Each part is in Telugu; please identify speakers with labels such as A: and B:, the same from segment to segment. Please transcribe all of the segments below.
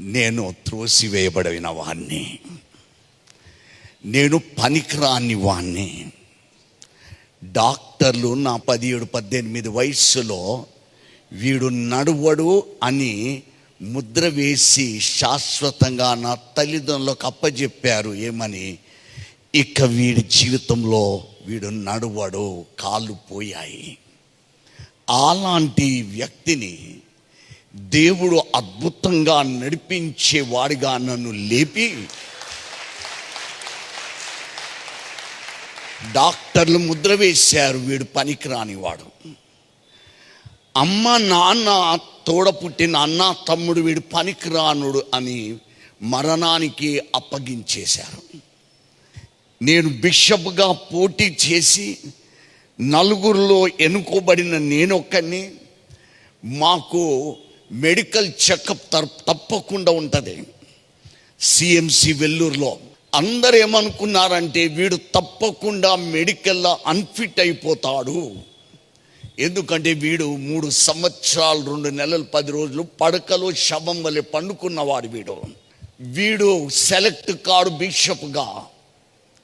A: నేను త్రోసివేయబడిన వాణ్ణి. నేను పనికిరాని వాణ్ణి. డాక్టర్లు నా పదిహేడు పద్దెనిమిది వయస్సులో వీడు నడువడు అని ముద్ర వేసి శాశ్వతంగా నా తల్లిదండ్రులకు అప్పజెప్పారు. ఏమని? ఇక వీడి జీవితంలో వీడు నడువడు కాళ్ళు పోయాయి. అలాంటి వ్యక్తిని దేవుడు అద్భుతంగా నడిపించేవాడిగా నన్ను లేపి డాక్టర్లు ముద్ర వేశారు. వీడు పనికిరాని వాడు అమ్మ నాన్న తోడ పుట్టిన అన్న తమ్ముడు వీడు పనికిరానుడు అని మరణానికి అప్పగించేశారు. నేను బిషప్గా పోటీ చేసి నలుగురిలో ఎన్నుకోబడిన నేనొక్కని మాకు మెడికల్ చెకప్ తప్పకుండా ఉంటుంది. సిఎంసి వెల్లూరులో అందరు ఏమనుకున్నారంటే వీడు తప్పకుండా మెడికల్లో అన్ఫిట్ అయిపోతాడు. ఎందుకంటే వీడు మూడు సంవత్సరాలు రెండు నెలలు పది రోజులు పడకలో శవం వలె పండుకున్నవాడు వీడు. వీడు సెలెక్ట్ కాడు బిషప్గా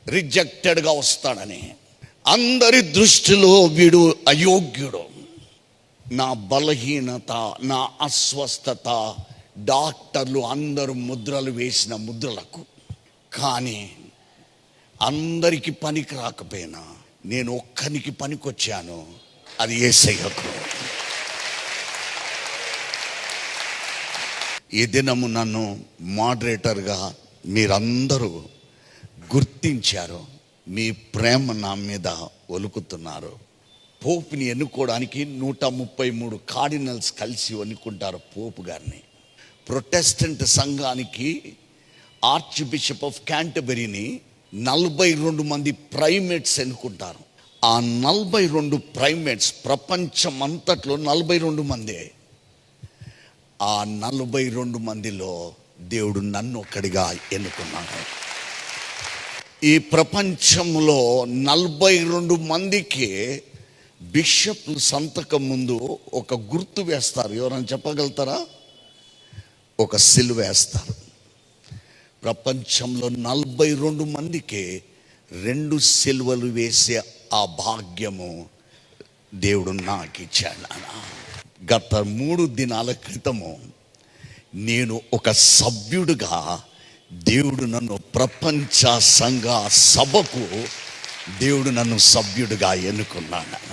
A: రిజెక్టెడ్గా వస్తాడని. అందరి దృష్టిలో వీడు అయోగ్యుడు. నా బలహీనత నా అస్వస్థత డాక్టర్లు అందరూ ముద్రలు వేసిన ముద్రలకు. కానీ అందరికి పనికి రాకపోయినా నేను ఒక్కనికి పనికొచ్చాను అది ఏసయ్యకు. ఈ దినము నన్ను మోడరేటర్గా మీరందరూ గుర్తించారు మీ ప్రేమ నా మీద ఒలుకుతున్నారు. పోపుని ఎన్నుకోవడానికి నూట ముప్పై మూడు కార్డినల్స్ కలిసి ఎన్నుకుంటారు పోపు గారిని. ప్రొటెస్టెంట్ సంఘానికి ఆర్చ్ బిషప్ ఆఫ్ క్యాంటబెరీని నలభై రెండు మంది ప్రైమేట్స్ ఎన్నుకుంటారు. ఆ నలభై రెండు ప్రైమేట్స్ ప్రపంచం అంతట్లో నలభై రెండు మందే. ఆ నలభై రెండు మందిలో దేవుడు నన్ను ఒక్కడిగా ఎన్నుకున్నాడు. ఈ ప్రపంచంలో నలభై రెండు మందికి బిషప్ సంతకం ముందు ఒక గుర్తు వేస్తారు. ఎవరైనా చెప్పగలుగుతారా? ఒక సిలువ వేస్తారు. ప్రపంచంలో నలభై రెండు మందికి రెండు సిలువలు వేసే ఆ భాగ్యము దేవుడు నాకు ఇచ్చాడు నాన్న. గత మూడు దినాల క్రితము నేను ఒక సభ్యుడిగా దేవుడు నన్ను ప్రపంచ సంఘ సభకు దేవుడు నన్ను సభ్యుడిగా ఎన్నుకున్నాను.